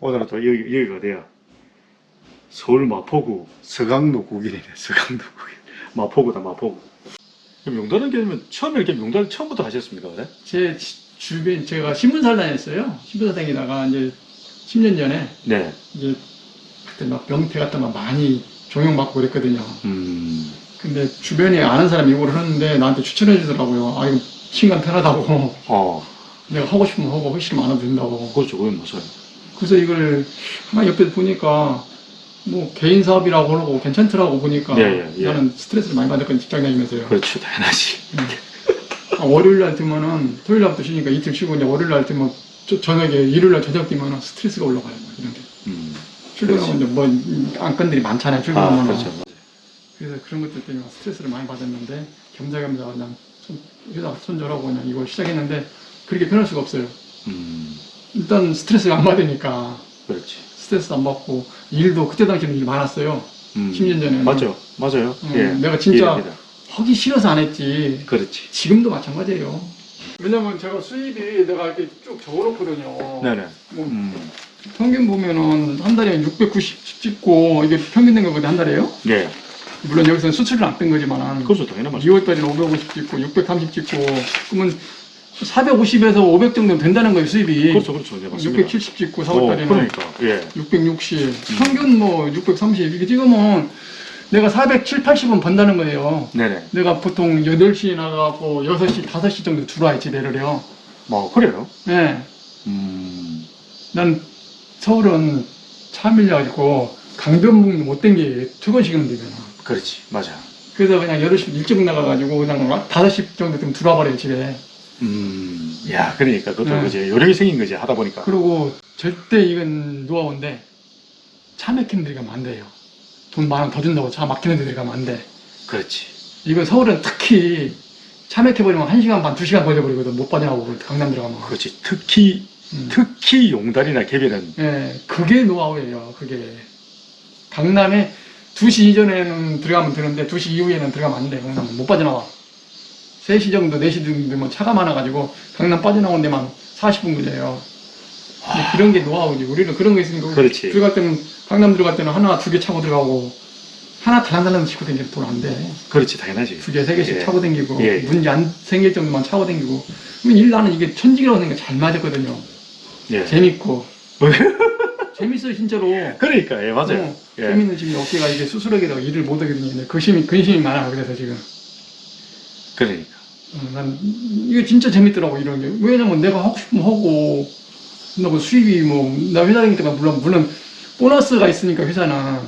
오늘은 또 여기, 여기가 어디야? 서울 마포구 서강로 구길이네, 서강로 구길. 마포구다, 마포구. 용달은 게면 처음에 이렇게 용달 처음부터 하셨습니까, 그래? 제 지- 주변 제가 신문사를 다녔어요. 신문사 다니다가 이제 10년 전에 네. 이제 그때 막 명태 같은 거 많이 종용받고 그랬거든요. 음, 근데 주변에 아는 사람이 이걸 하는데 나한테 추천해 주더라고요. 아 이거 시간 편하다고 어, 내가 하고 싶으면 하고 하기 싫으면 안 해도 된다고. 그렇죠, 그건 맞아요. 그래서 이걸 하나 옆에서 보니까 뭐 개인 사업이라고 그러고 괜찮더라고 보니까 예, 예, 예. 나는 스트레스를 많이 받았거든 직장 다니면서요. 그렇죠, 당연하지. 아, 월요일 날 뜨면은 토요일 날부터 쉬니까 이틀 쉬고 이제 월요일 날 뜨면 저- 저녁에 일요일 날 저녁 뛰면은 스트레스가 올라가요. 막 이런 게. 음, 출근하면 이제 뭐 안건들이 많잖아요. 아, 출근하면. 그렇죠, 맞아요. 그래서 그런 것들 때문에 막 스트레스를 많이 받았는데 겸사겸사 그냥 손, 회사 손절하고 그냥 이걸 시작했는데 그렇게 편할 수가 없어요. 음, 일단 스트레스가 안 받으니까 그렇지. 스트레스 안 받고 일도 그때 당시에는 일 많았어요. 음, 10년 전에는. 맞죠, 맞아요. 음, 예. 내가 진짜 이해합니다. 하기 싫어서 안 했지. 그렇지. 지금도 마찬가지예요. 왜냐면 제가 수입이 내가 이렇게 쭉 적어놓거든요. 네네. 뭐 음, 평균 보면은 한 달에 690 찍고 이게 평균 된 거거든 한 달에요. 예. 물론 여기서는 수출을 안 뺀 거지만 그렇죠, 당연한 말씀. 2월 달에는 550 찍고 630 찍고 그러면 450에서 500 정도 된다는 거예요 수입이. 그렇죠, 그렇죠. 네, 맞습니다. 670 찍고 어, 4월 달에는 그러니까, 예. 660 평균 뭐 630 이렇게 찍으면 내가 470, 80은 번다는 거예요. 네네. 내가 보통 8시에 나가고 6시, 5시 정도 들어와야 집에를 해요. 뭐, 그래요? 네. 음, 난 서울은 차 밀려가지고 강변북로 못 댕게 퇴근시키면 되잖아. 그렇지. 맞아. 그래서 그냥 8시 일찍 나가가지고 그냥 5시 정도 좀 들어와 버려요, 집에. 음, 야, 그러니까 그것도 네. 그지 요령이 생긴 거지 하다 보니까. 그리고 절대 이건 노하우인데 차 막히는 데가 많대요. 돈 만 원 더 준다고 차 막히는 데가 많대. 그렇지. 이거 서울은 특히 차 막혀버리면 1시간 반, 2시간 걸려버리거든. 못 빠져나오고 강남 들어가면. 그렇지. 특히 음. 특히 용달이나 개별은 예, 그게 노하우예요. 그게 강남에 2시 이전에는 들어가면 되는데 2시 이후에는 들어가면 안 돼. 강남은 못 빠져나와. 3시 정도, 4시 정도면 차가 많아가지고 강남 빠져나온 데만 40분 걸려요. 근데 그런 게 노하우지. 우리는 그런 거 있으니까 그렇지. 들어갈 때는 강남 들어갈 때는 하나, 두 개 차고 들어가고 하나 달랑달랑 싣고 다니면 돈안 돼. 그렇지 당연하지. 두 개, 세 개씩 예. 차고 다니고 예. 문제 안 생길 정도만 차고 다니고 일 나는 이게 천직이라고 생각 잘 맞았거든요. 예. 재밌고 재밌어요 진짜로. 그러니까 예 맞아요. 어, 예. 재밌는 지금 어깨가 이게 수술하게 되고 일을 못 하게 되는데 근심이 근심이 많아 그래서 지금 그러니까. 어, 난 이게 진짜 재밌더라고 이런 게 왜냐면 내가 하고 싶으면 하고 나뭐 수입이 뭐 나 회사 다닐 때가 물론 물론 보너스가 있으니까 회사는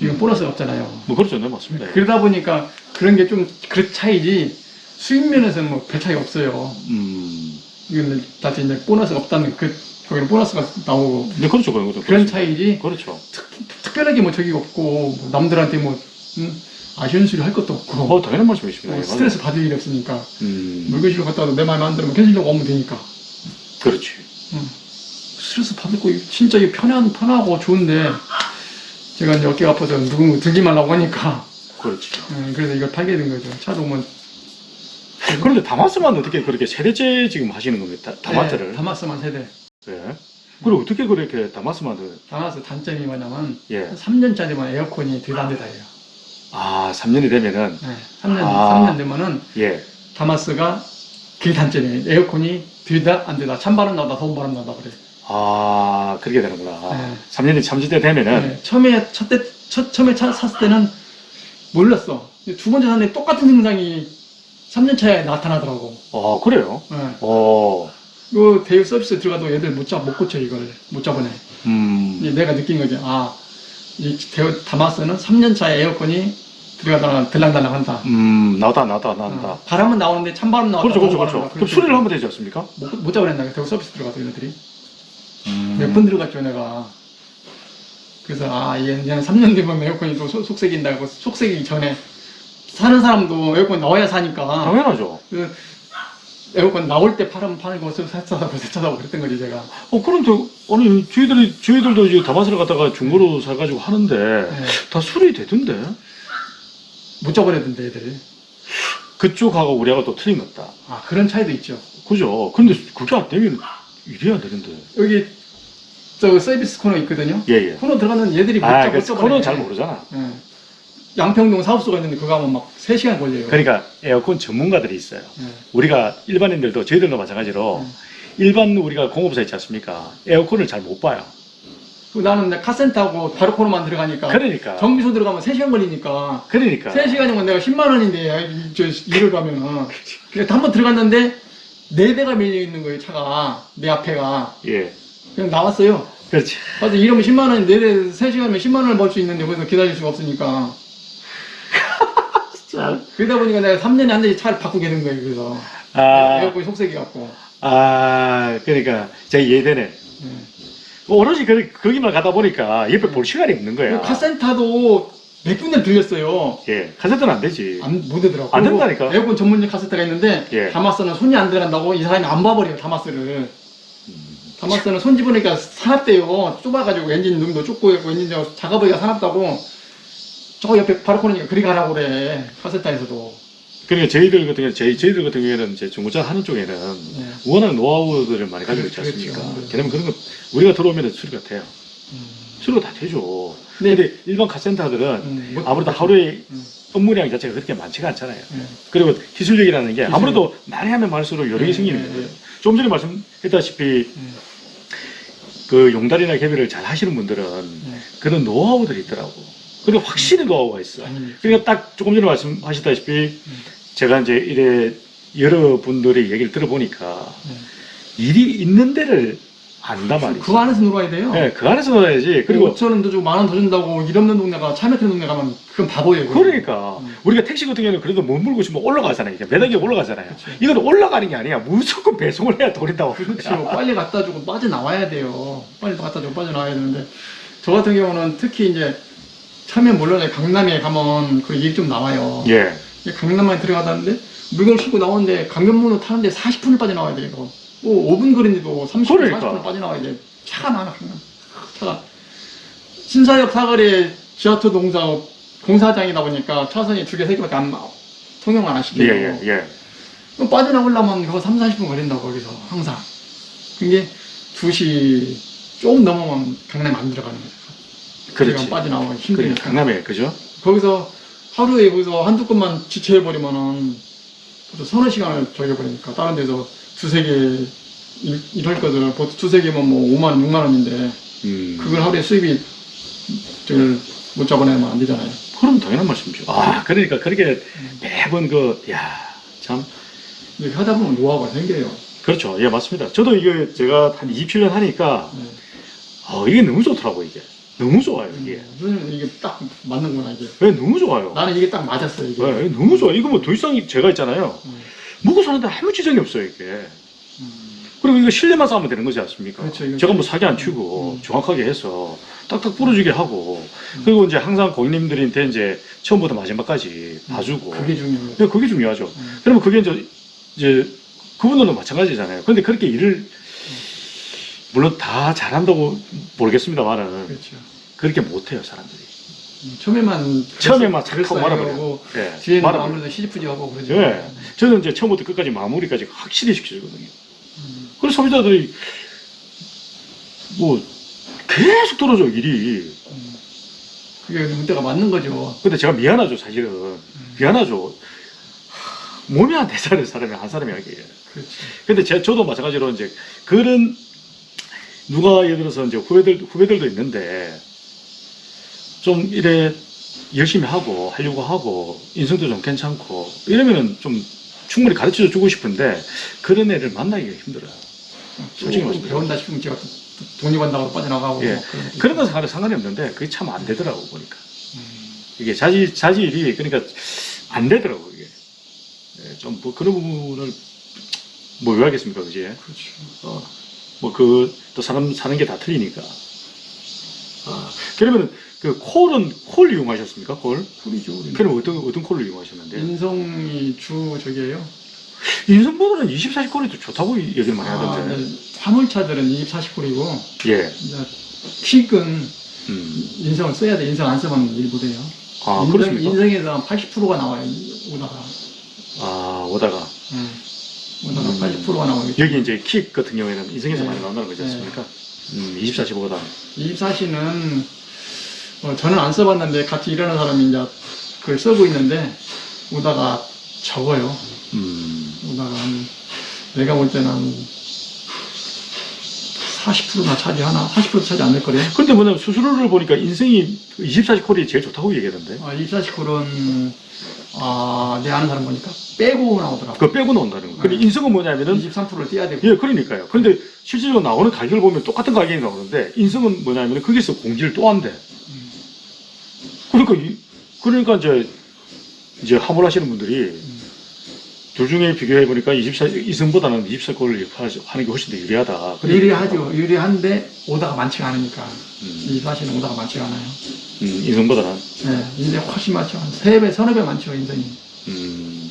이건 보너스가 없잖아요. 뭐 그렇죠, 네 맞습니다. 예. 그러다 보니까 그런 게 좀 그 차이지 수입 면에서는 뭐 별 차이 없어요. 음, 이건 다 이제 보너스가 없다는 그 거기는 보너스가 나오고 네 그렇죠, 그런 것도 그런. 차이지 그렇죠. 특, 특별하게 뭐 저기 없고 뭐 남들한테 뭐 음, 아쉬운 소리 할 것도 없고 어 당연한 말씀이십니다. 뭐 예, 스트레스 받을 일이 없으니까. 음, 물건실로 갔다 와도 내 마음에 안 들으면 캔슬하고 오면 되니까 그렇지. 스트레스 받을 거 진짜 이게 편한 편하고 좋은데 제가 이제 어깨가 아파서 누구 들지 말라고 하니까 그렇지. 음, 그래서 이걸 팔게 된 거죠 차도 뭐 그런데 다마스만 어떻게 그렇게 세대째 지금 하시는 겁니까? 다- 다마스를. 네, 다마스만 세대 예. 그리고 어떻게 그렇게 다마스만을 다마스 단점이 뭐냐면 예. 3년짜리만 에어컨이 들안되다 해요 아, 3년이 되면은 네, 3년 아. 3년 되면은 예. 다마스가 그게 단점이에요 에어컨이 들다 안 되다 찬바람 나다 더운 바람 나다 그래 아, 그렇게 되는구나. 네. 3년이 참지대 되면은 네, 처음에 첫 때, 첫, 처음에 차 샀을 때는 몰랐어. 근데 두 번째 샀는데 똑같은 증상이 3년 차에 나타나더라고. 어, 그래요. 네. 어. 그 대유 서비스 들어가도 애들 못 잡, 못 고쳐, 이걸. 못 잡아내. 음. 이제 내가 느낀 거지. 아, 이 다마스는 3년 차에 에어컨이 들어가다가 들랑달랑 한다. 음, 나다, 나다, 나다. 어, 바람은 나오는데 찬바람 나왔다. 그렇죠, 그렇죠, 그렇죠. 그럼. 수리를 하면 되지 않습니까? 못, 못 잡아낸다. 대유 서비스 들어가서 얘네들이. 음. 몇번 들어갔죠, 내가. 그래서, 아, 얘, 얘는 3년 뒤면 에어컨이 또 속- 속색인다고, 속색이기 전에 사는 사람도 에어컨 나와야 사니까. 당연하죠. 그 에어컨 나올 때 팔으면 팔고, 세차사고, 세차사고 그랬던 거지, 제가. 어, 그런데, 아니, 저희들이, 저희들도 이제 다마스를 갖다가 중고로 사가지고 하는데, 네. 다 수리 되던데? 못 잡아내던데, 애들. 그쪽하고 우리하고 또 틀린 것 같다. 아, 그런 차이도 있죠. 그죠? 근데 그게 안 되면 이래야 되는데. 여기 저 서비스 코너 있거든요. 예, 예. 코너 들어가는 얘들이 못 아, 잡- 그못 잡아내. 코너는 잘 모르잖아. 예. 양평동 사업소가 있는데 그거 하면 막 3시간 걸려요. 그러니까 에어컨 전문가들이 있어요. 예. 우리가 일반인들도 저희들도 마찬가지로 음. 일반 우리가 공업사 있지 않습니까? 에어컨을 잘 못 봐요. 나는 이제 카센터하고 바로 코너만 들어가니까 그러니까. 정비소 들어가면 3시간 걸리니까 그러니까. 3시간이면 내가 10만 원인데 이- 저 일을 가면은 그래서 한번 들어갔는데 네 대가 밀려 있는 거예요 차가 내 앞에가 예. 그냥 나왔어요 그렇지. 그래서 이러면 10만 원, 네대 3시간이면 10만 원을 벌 수 있는데 거기서 기다릴 수가 없으니까 자. 그러다 보니까 내가 3년에 한 대씩 차를 바꾸게 된 거예요 그래서 아, 에어컨이 속색이 갖고 아, 그러니까 제 이해되네. 예. 오로지 그, 거기만 가다 보니까 옆에 볼 시간이 없는 거야. 카센터도 몇 군데 들렸어요 예. 카세트는 안 되지. 안, 못 되더라고. 안 된다니까? 에어컨 전문용 카세트가 있는데, 예. 다마스는 손이 안 들어간다고 이 사람이 안 봐버려요, 다마스를. 다마스는 손 집으니까 사납대요. 좁아가지고 엔진 눈도 좁고 엔진 저 작업하기가 사납다고. 저 옆에 바로 코너니까 그리 가라고 그래. 카세터에서도. 그러니까 저희들 같은 경우, 저희, 저희들 같은 경우에는 이제 중고차 하는 쪽에는 예. 워낙 노하우들을 많이 가지고 있지 그렇죠, 않습니까? 그렇죠. 그러면 그런 거 우리가 들어오면 수리가 돼요. 음. 수리가 다 되죠. 네. 근데 일반 카센터들은 음, 못- 아무래도 하루에 음. 업무량 자체가 그렇게 많지가 않잖아요. 예. 그리고 기술력이라는 게. 아무래도 많이 하면 많을수록 여력이 예, 생기는 예, 거예요. 예. 좀 전에 말씀했다시피 음. 그 용달이나 개비를 잘 하시는 분들은 예. 그런 노하우들이 있더라고. 그리고 확실히 노하우가 있어. 아니, 그러니까 딱 조금 전에 말씀하셨다시피 음. 제가 이제 이래 여러 분들의 얘기를 들어보니까 예. 일이 있는 데를 안단 말이지. 그 안에서 놀아야 돼요. 네, 그 안에서 놀아야지. 그리고 5천 원도 주고 만원 더 준다고 일 없는 동네가 차 막히는 동네 가면 그건 바보예요. 그건. 그러니까 음. 우리가 택시 같은 경우는 그래도 못 물고 싶으면 올라가잖아요. 이게 매달게 올라가잖아요. 그쵸. 이건 올라가는 게 아니야. 무조건 배송을 해야 돌린다고 그렇죠. 빨리 갖다 주고 빠져나와야 돼요. 빨리 갖다 주고 빠져나와야 되는데 저 같은 경우는 특히 이제 처음에 물론 강남에 가면 그일좀 나와요. 예. 강남만 들어가다는데 물건 싣고 나오는데 강변문으로 타는데 40분을 빠져나와야 돼요. 이거. 뭐 5분 거리인데도 30분, 그러니까. 40분 빠져나와야 돼. 차가 많아. 강남. 차가. 신사역 사거리에 지하철 공사 공사장이다 보니까 차선이 두 개, 세 개밖에 안 나와. 통영 안 예, 하시대요. 예, 예. 그럼 빠져나오려면 그거 3, 40분 걸린다고 거기서 항상 그게 2시 조금 넘으면 강남에 안 들어가는 거죠 그렇지. 그러니까 빠져나오기 그래, 힘드니까 강남에, 그죠? 거기서 하루에 거기서 한두 건만 지체해버리면은 또 서너 시간을 저겨버리니까 다른 데서 두세 개 일, 일할 것을 보통 두세 개면 뭐 5만 원, 6만 원인데 음. 그걸 하루에 수입이 저를 못 잡아내면 안 되잖아요 그럼 당연한 말씀이죠. 아, 그러니까 그렇게 매번 그, 야, 참. 이렇게 하다 보면 노하우가 생겨요 그렇죠. 예, 맞습니다. 저도 이게 제가 한 27년 하니까, 네. 어, 이게 너무 좋더라고, 이게. 너무 좋아요, 이게. 선생님 이게 딱 맞는구나 이게 왜 너무 좋아요. 나는 이게 딱 맞았어요 이게 네, 너무 좋아. 이거 뭐 더 이상 제가 있잖아요. 음. 먹고 사는데 아무 지장이 없어요, 이게. 음. 그리고 이거 실내만 싸면 되는 거지 않습니까? 그렇죠, 이거 제가 뭐 사기 안 치고 음. 정확하게 해서 딱딱 부러지게 하고 음. 그리고 이제 항상 고객님들한테 이제 처음부터 마지막까지 봐주고 그게 중요해요. 네, 그게 중요하죠. 음. 그러면 그게 이제 이제 그분들도 마찬가지잖아요. 그런데 그렇게 일을 물론 다 잘한다고 모르겠습니다만은 그렇죠. 그렇게 못해요 사람들이. 음, 처음에만 처음에만 착하고 말아버려요. 예, 뒤에는 말아버려요. 아무래도 시집부지하고 그러죠. 예. 저는 이제 처음부터 끝까지 마무리까지 확실히 시켜주거든요. 음. 그래서 소비자들이 뭐 계속 떨어져 일이. 음. 그게 문제가 맞는 거죠. 근데 제가 미안하죠 사실은 미안하죠. 하, 몸이 안 되잖아요 사람이 한 사람이 하기에. 그렇지. 근데 제, 저도 마찬가지로 이제 그런 누가 예를 들어서 이제 후배들 후배들도 있는데 좀 이래 열심히 하고 하려고 하고 인성도 좀 괜찮고 이러면은 좀 충분히 가르쳐 주고 싶은데 그런 애를 만나기가 힘들어요. 솔직히 말씀드려요. 배운다 싶으면 제가 독립한다고 빠져나가고 예. 뭐 그런 건 상관이, 상관이 없는데 그게 참 안 되더라고 보니까 음. 이게 자질 자질이 그러니까 안 되더라고 이게 예, 좀 뭐 그런 부분을 뭐 왜 하겠습니까 그지? 그렇죠. 어, 뭐 그 또 사람 사는 게 다 틀리니까. 아, 그러면 그 콜은 콜 이용하셨습니까? 콜? 우리는. 그럼 어떤 어떤 콜을 이용하셨는데? 인성이 주 저기예요. 인성보다는 24시 콜이 더 좋다고 얘기를 많이 아, 하던데. 이제 화물차들은 24시골이고 예. 이제 킥은 음. 인성을 써야 돼. 인성 안 쓰면 일 못해요. 아 인성, 그렇습니까? 인성에서 80%가 나와요. 오다가. 아 오다가 응. 음. 80%가 나와요. 여기 이제 킥 같은 경우에는 인성에서 네. 많이 나온다는 거지 네. 않습니까? 음, 24시 보다. 24시는 어, 저는 안 써봤는데 같이 일하는 사람이 이제 그걸 쓰고 있는데 오다가 적어요. 음, 오다가 한 내가 볼 때는 한 40%나 차지 하나? 40% 차지 않을 거래. 근데 뭐냐면 수수료를 보니까 인생이 24시 콜이 제일 좋다고 얘기하던데. 아, 24시 콜은 아, 내 아는 사람 보니까 빼고 나오더라고. 그거 빼고 나온다는 거. 근데 네. 인성은 뭐냐면은 23%를 떼야 되고. 예, 그러니까요. 근데 실제로 나오는 가격을 보면 똑같은 가격이 나오는데 인성은 뭐냐면 거기서 공지를 또 한대. 그러니까 이- 그러니까 이제 이제 화물하시는 분들이 둘 중에 비교해 보니까 24 이승보다는 24골을 하는 게 훨씬 더 유리하다. 유리하죠. 유리한데 오다가 많지가 않으니까. 음, 24시는 오다가 많지가 않아요. 음, 이승보다는. 네, 인생 훨씬 많죠. 한 3배, 서너 배 많죠, 인생이. 음.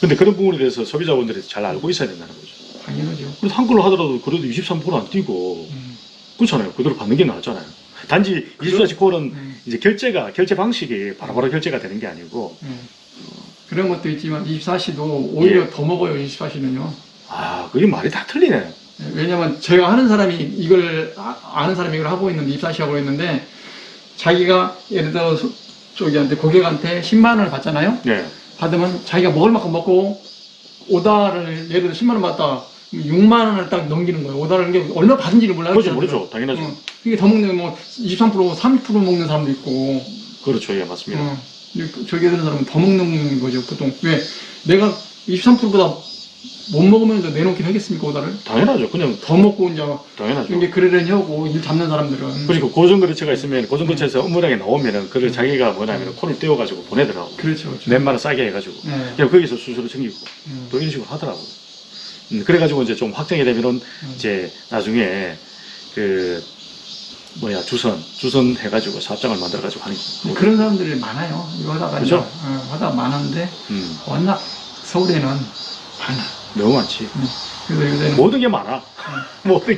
근데 그런 부분에 대해서 소비자분들이 잘 알고 있어야 된다는 거죠. 당연하죠. 그래도 한글로 하더라도 그래도 23%안 뛰고 음. 그렇잖아요. 그대로 받는 게 낫잖아요. 단지 24시 콜은 음. 이제 결제가 결제 방식이 바로바로 결제가 되는 게 아니고 네. 그런 것도 있지만 24시도 오히려 예. 더 먹어요 24시는요 아 그게 말이 다 틀리네. 왜냐면 제가 하는 사람이 이걸 아- 아는 사람이 이걸 하고 있는데 24시 하고 있는데 자기가 예를 들어 소- 저기한테 고객한테 10만 원을 받잖아요 네. 받으면 자기가 먹을 만큼 먹고 오다를 예를 들어 10만 원 받다 6만 원을 딱 넘기는 거예요 오다를 이게 얼마 받은지를 몰라요 그렇죠, 그 모르죠. 사람들은. 당연하죠. 응. 이게 더 먹는 뭐23% 30% 먹는 사람도 있고 그렇죠, 예 맞습니다. 어, 근데 저기 하는 사람은 더 먹는 거죠, 보통. 왜? 내가 23%보다 못 먹으면서 내놓긴 하겠습니까, 오다를? 당연하죠. 그냥 더 먹고 이제 당연하죠. 이게 그러려니 하고 일 잡는 사람들은. 그러니까 고정거래처가 있으면 고정거래처에서 업무량이 나오면은 그걸 자기가 뭐냐면 콜을 떼어가지고 보내더라고. 그렇죠, 그렇죠. 넷만원 싸게 해가지고. 네. 그냥 거기서 수수료 챙기고 음. 또 이런 식으로 하더라고요. 음, 그래가지고 이제 좀 확정이 되면은 음. 이제 나중에 그 뭐야 주선 주선 해가지고 사업장을 만들어가지고 하는 거. 그런 사람들이 많아요. 이거 하다가 그죠? 어, 하다가 많은데 음, 워낙 서울에는 많아. 너무 많지. 그래서 요새는 모든 게 많아. 모든